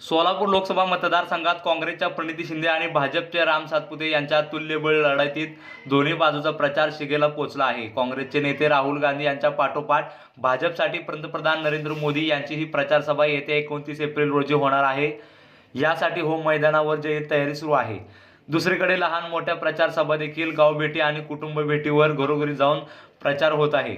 सोलापूर लोकसभा मतदारसंघात काँग्रेसच्या प्रणिती शिंदे आणि भाजपचे राम सातपुते यांच्या तुल्यबळ लढाईतीत दोन्ही बाजूचा प्रचार शिगेला पोहोचला आहे. काँग्रेसचे नेते राहुल गांधी यांच्या पाठोपाठ भाजपसाठी पंतप्रधान नरेंद्र मोदी यांची ही प्रचारसभा येत्या एकोणतीस एप्रिल रोजी होणार आहे. यासाठी होम मैदानावर जे तयारी सुरू आहे. दुसरीकडे लहान मोठ्या प्रचारसभा देखील गावभेटी आणि कुटुंब भेटीवर घरोघरी जाऊन प्रचार होत आहे.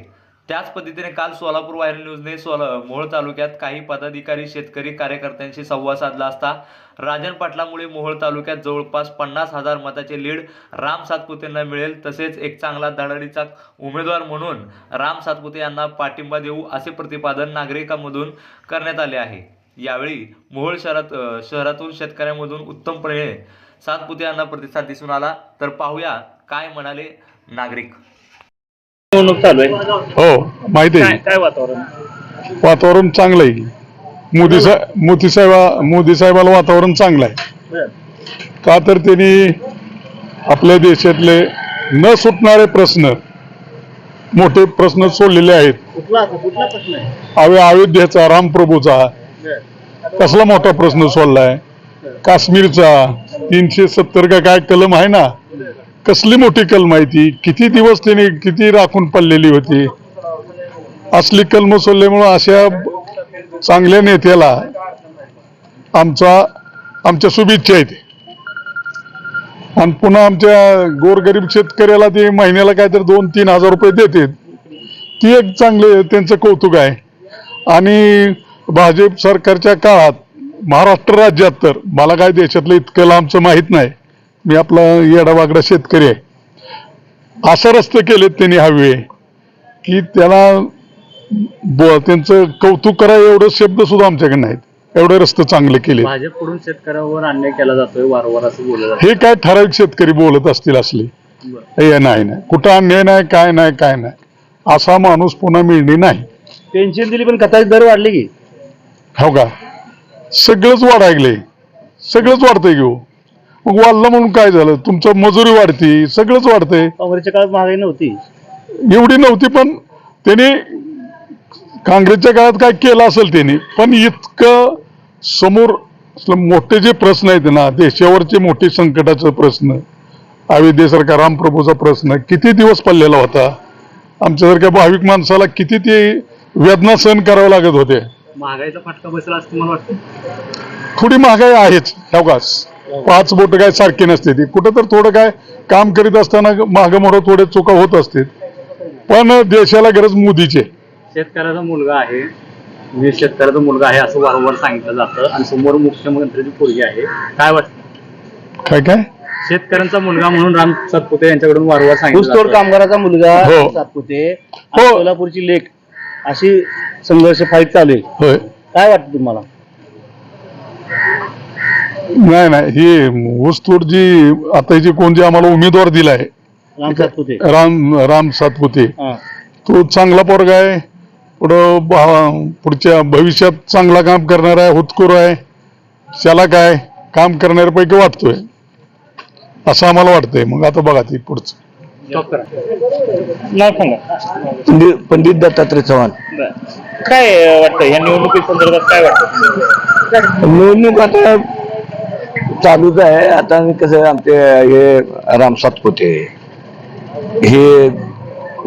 त्याच पद्धतीने काल सोलापूर व्हायरल न्यूजने सोला मोहोळ तालुक्यात काही पदाधिकारी शेतकरी कार्यकर्त्यांशी संवाद साधला असता. राजन पाटलामुळे मोहोळ तालुक्यात जवळपास पन्नास हजार मताचे लीड राम सातपुतेंना मिळेल. तसेच एक चांगला धडाडीचा उमेदवार म्हणून राम सातपुते यांना पाठिंबा देऊ असे प्रतिपादन नागरिकांमधून करण्यात आले आहे. यावेळी मोहोळ शहरात शहरातून शेतकऱ्यांमधून उत्तमपणे सातपुते यांना प्रतिसाद दिसून आला. तर पाहूया काय म्हणाले नागरिक. निवडणूक चालू आहे? हो माहिती काय आहे. काय वातावरण? वातावरण चांगलं आहे. मोदी साहेब मोदी साहेबा मोदी साहेबाला वातावरण चांगलं आहे. बर. का तर त्यांनी आपल्या देशातले न सुटणारे प्रश्न मोठे प्रश्न सोडलेले आहेत. कुठला कुठला प्रश्न आहे? अवे अयोध्येचा रामप्रभूचा बर. कसला मोठा प्रश्न सोडलाय? काश्मीरचा तीनशे सत्तर का काय कलम आहे ना? कसली मोठी कलम आहे ती? किती दिवस तिने किती राखून पडलेली होती? असली कलम सोडल्यामुळं अशा चांगल्या नेत्याला आमचा आमच्या शुभेच्छा आहेत. आणि पुन्हा आमच्या गोरगरीब शेतकऱ्याला ते महिन्याला काहीतरी दोन तीन हजार रुपये देतात. ती एक चांगले त्यांचं कौतुक आहे. आणि भाजप सरकारच्या काळात महाराष्ट्र राज्यात तर मला काय देशातलं इतकं लांबचं माहीत नाही. मी आपला येडावागडा शेतकरी आहे. असं रस्ते केलेत त्यांनी हवे की त्याला ब- त्यांचं कौतुक करा एवढं शब्द सुद्धा आमच्याकडे नाहीत. एवढे रस्ते चांगले केले भाजपकडून शेतकऱ्यावर अन्याय केला जातोय वारंवार असं बोललं जातं हे काय ठराविक शेतकरी बोलत असतील असले. हे नाही नाही. कुठं अन्याय नाही काय नाही काय नाही. असा माणूस पुन्हा मिळणे नाही. पेन्शन दिली पण खताचे दर वाढले की. हो का? सगळंच वाढायले. सगळंच वाढतंय घेऊ मग वाढलं म्हणून काय झालं? तुमचं मजुरी वाढती सगळंच वाढतंय. काँग्रेसच्या काळात महागाई नव्हती. एवढी नव्हती पण त्याने काँग्रेसच्या काळात काय केलं असेल त्यांनी पण इतकं समोर मोठे जे प्रश्न आहेत ना देशावरचे मोठे संकटाचा प्रश्न अयोध्येसारखा रामप्रभूचा प्रश्न किती दिवस पडलेला होता? आमच्यासारख्या भाविक माणसाला किती ते वेदना सहन करावं लागत होते. महागाईचा फटका बसला असं मला वाटतं? थोडी महागाई आहेच अवकाश पाच बोट काय सारखी नसते ती. कुठं तर थोडं काय काम करीत असताना मागं मोठं थोडे चुका होत असतील. पण देशाला गरज मोदीची. शेतकऱ्याचा मुलगा आहे. म्हणजे शेतकऱ्याचा मुलगा आहे असं वारंवार सांगितलं जातं. आणि समोर मुख्यमंत्र्याची पोरगी आहे. काय वाटतं? काय काय? शेतकऱ्यांचा मुलगा म्हणून राम सातपुते यांच्याकडून वारंवार सांगितलं. कामगाराचा मुलगा हो. सातपुते हो. सोलापूरची लेख अशी संघर्ष फाईट चालू आहे. काय वाटतं तुम्हाला? नाही नाही ही ऊसतोड जी आता जी कोण जे आम्हाला उमेदवार दिलाय राम सातपुते. राम राम सातपुते. तो चांगला पोरगा आहे पुढं भा- पुढच्या भविष्यात चांगला काम करणार आहे हुतकूर आहे त्याला काय काम करणाऱ्यापैकी वाटतोय. असं आम्हाला वाटतंय. मग आता बघा ती पुढचं. Stop करा. नाव सांगा. पंडित पंडित दत्तात्रय चव्हाण. बरं. काय अं, वाटतं या निवडणुकी संदर्भात काय वाटतं निवडणूक आता चालूच आहे. आता कसं आमचे हे राम सातपुते हे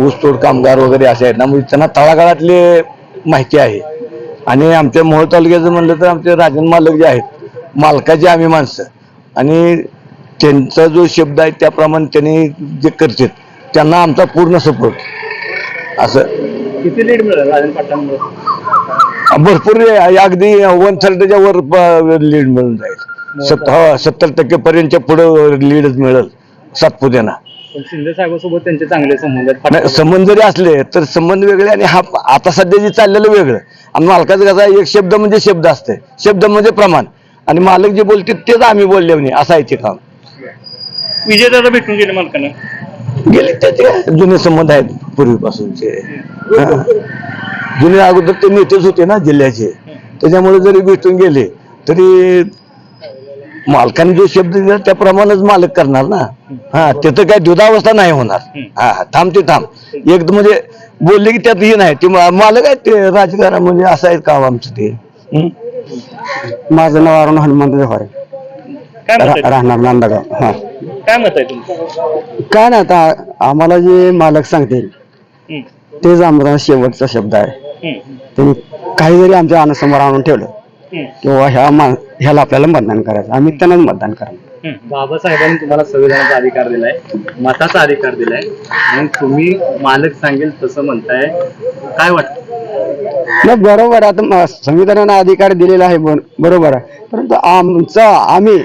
ऊसतोड कामगार वगैरे असे आहेत ना म्हणजे त्यांना तळागाळातले माहिती आहे. आणि आमच्या मोहोळ तालुक्याचं म्हणलं तर आमचे राजन मालक जे आहेत मालकाचे आम्ही माणसं. आणि त्यांचा जो शब्द आहे त्याप्रमाणे त्यांनी जे करतात त्यांना आमचा पूर्ण सपोर्ट असं. किती लीड मिळेल राजन पाटलांमुळे? भरपूर. अगदी वन थर्डच्या वर लीड मिळून जाईल. सत्तर सत्तर टक्के पर्यंतच्या पुढे लीडच मिळेल. सातपुत्यांना पण शिंदे साहेबांसोबत त्यांचे चांगले संबंध आहेत नाही, संबंध जरी असले तर संबंध वेगळे आणि हा आता सध्या जे चाललेलं वेगळं. आणि मालकाचं कसं आहे, एक शब्द म्हणजे शब्द असते शब्द म्हणजे प्रमाण. आणि मालक जे बोलते तेच आम्ही बोलले म्हणे असं आहे ते काम. विजयदादा भेटून गेले मालकांना? गेले त्याचे जुने संबंध आहेत पूर्वीपासूनचे. हा. जुने अगोदर ते नेतेच होते ना जिल्ह्याचे. त्याच्यामुळे जरी भेटून गेले तरी मालकाने जो शब्द दिला त्याप्रमाणेच मालक करणार ना. हा त्याचं काय दुधावस्था नाही होणार. हा थांब ते थांब. एकदम म्हणजे बोलले की त्यात हे नाही ते मालक आहेत ते राजकारण म्हणजे असं आहे काम आमचं ते? माझं नाव अरुण हनुमंत व्यवहार आहे काय मत आहे रा- राहणार नांदगाव हा. काय मत आहे तुमचं काय नाही आता आम्हाला जे मालक सांगतील तेच आमचा शेवटचा शब्द आहे. हं, त्यांनी काही जरी आमच्या अनुसमोर आणून ठेवलं. किंवा ह्या मा ह्याला आपल्याला मतदान करायचं. आम्ही त्यांनाच मतदान करायचं हं. बाबासाहेबांनी तुम्हाला संविधानाचा अधिकार दिलाय मताचा अधिकार दिलाय. आणि तुम्ही मालक सांगेल तसं म्हणताय. काय वाटतं? नाही बरोबर आहे. आता म- संविधानानं अधिकार दिलेला आहे बर- बरोबर आहे. परंतु आमचा आम्ही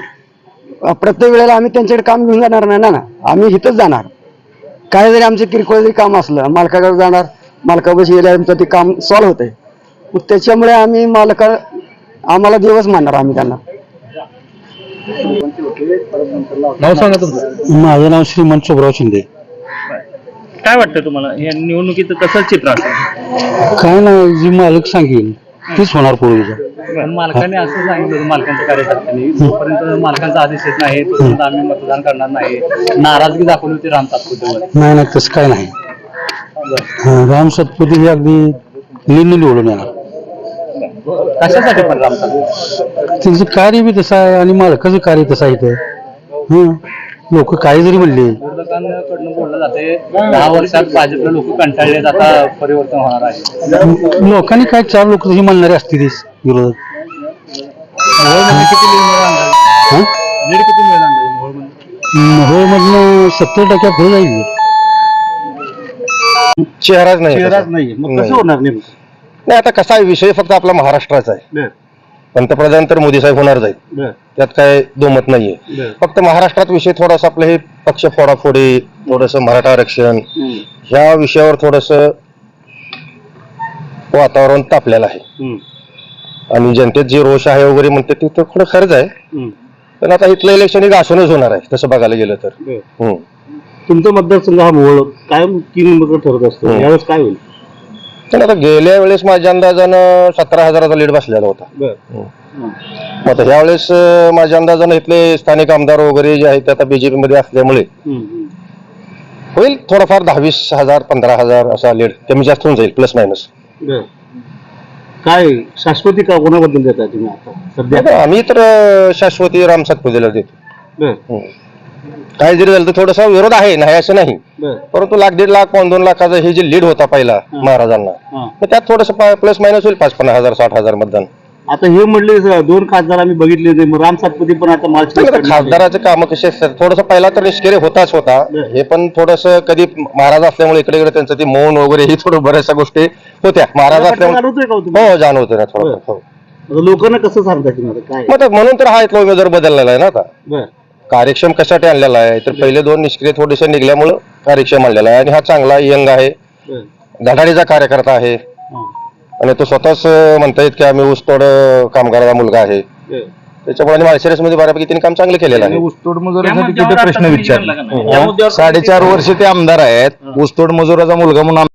अ, प्रत्येक वेळेला आम्ही त्यांच्याकडे काम घेऊन जाणार नाही ना ना. आम्ही इथंच जाणार. काय जरी आमचे किरकोळ जरी काम असलं मालकाकडे जाणार मालकापाशी गेल्या आमचं ते काम सॉल्व्ह होतंय. मग त्याच्यामुळे आम्ही मालका आम्हाला देवच मानणार आम्ही त्यांना. नाव सांगा तुमचं. माझं नाव श्रीमंत सुब्राव शिंदे. काय वाटतं तुम्हाला? या निवडणुकीचं कसं चित्र असेल? काय नाही जी मालक सांगेल तीच होणार पूर्वीचं पण मालकाने असं सांगितलं होतं मालकांच्या कार्यकर्त्यांनी. जोपर्यंत मालकांचा आदेश येत नाही तोपर्यंत आम्ही मतदान करणार नाही. नाराजगी दाखवली होती राम तात्पुतेवर नाही नाही तसं काय नाही. हा, राम सतपती हे अगदी निवडून येणार. कशासाठी पण राम तात्पुते त्यांचं कार्य बी तसं आहे आणि मालकाचं कार्य तसं आहे इथं हं. लोक काय जरी म्हणले. विरोधकांकडनं बोललं जाते दहा वर्षात भाजपला लोक कंटाळले आता परिवर्तन होणार आहे. लोकांनी काय चार लोक तशी म्हणणारे असतीलच विरोधक? हं? मोहोळमधनं सत्तर टक्क्यात पुढे जाईल. चेहराच नाही त्याचा. नाही मग. कसं होणार नेमकं? नाही आता कसा आहे विषय फक्त आपला महाराष्ट्राचा आहे. बर. पंतप्रधान तर मोदी साहेब होणार जाईल बर. त्यात काय दोमत नाहीये. फक्त महाराष्ट्रात विषय थोडासा आपलं हे पक्ष फोडाफोडी थोडस मराठा आरक्षण ह्या विषयावर थोडस वातावरण तापलेलं आहे. हं, आणि जनतेत जे रोष आहे वगैरे म्हणते ते तर थोडं खरंच आहे. हं, पण आता इथलं इलेक्शन एक घासूनच होणार आहे तसं बघायला गेलं तर. बर. तुमचा मतदारसंघ हा मोहोळ काय तीन नंबर ठरत असतो. यावेळेस काय होईल? पण आता गेल्या वेळेस माझ्या अंदाजानं सतरा हजाराचा लीड बसलेला होता. बर. हं. मग आता ह्यावेळेस अं, माझ्या अंदाजानं इथले स्थानिक आमदार वगैरे जे आहेत ते आता बीजेपी मध्ये असल्यामुळे हं, हं. होईल थोडाफार दहावीस हजार पंधरा हजार असा लीड कमी जास्त होऊन जाईल प्लस मायनस बर. काय शाश्वती का कोणाबद्दल देताय तुम्ही आता? सध्या? आम्ही तर अं, शाश्वती राम सातपुतेला देतो. बर. हं. काय जरी झालं तर थोडासा विरोध आहे नाही असं नाही. परंतु लाख दीड लाख पाऊन दोन लाखाचा हे जे लीड होता पहिला महाराजांना मग त्यात थोडस प्लस मायनस होईल पाच पन्नास हजार साठ हजार मतदान. आता हे म्हटले स- दोन खासदार आम्ही बघितले होते राम सातपुते पण आता मार्च खासदाराचे काम कसे असतात? थोडस पहिला तर निष्क्रिय होताच होता. हे पण थोडस कधी महाराज असल्यामुळे इकडे इकडे त्यांचं ते मौन वगैरे ही थोडं बऱ्याचशा गोष्टी होत्या. महाराज असल्यामुळे हो हो जाणवतं ना थोडं हो. लोकांना कसं सांगता तुम्ही आता काय? मग म्हणून तर हा इथला उमेदवार बदललेला आहे ना आता. कार्यक्षम कशासाठी आणलेला आहे? तर पहिले दोन निष्क्रिय थोडेसे निघल्यामुळं कार्यक्षम आणलेला आहे. आणि हा चांगला यंग आहे. धडाडीचा कार्यकर्ता आहे. हा. आणि तो स्वतःच म्हणता येत की आम्ही ऊसतोड कामगाराचा मुलगा आहे. त्याच्यामुळे आणि माळशिरसमध्ये बऱ्यापैकी त्यांनी काम चांगलं केलेलं आहे. ऊसतोड मजुरासाठी किती प्रश्न विचारले. साडेचार वर्ष ते आमदार आहेत. ऊसतोड मजुराचा मुलगा म्हणून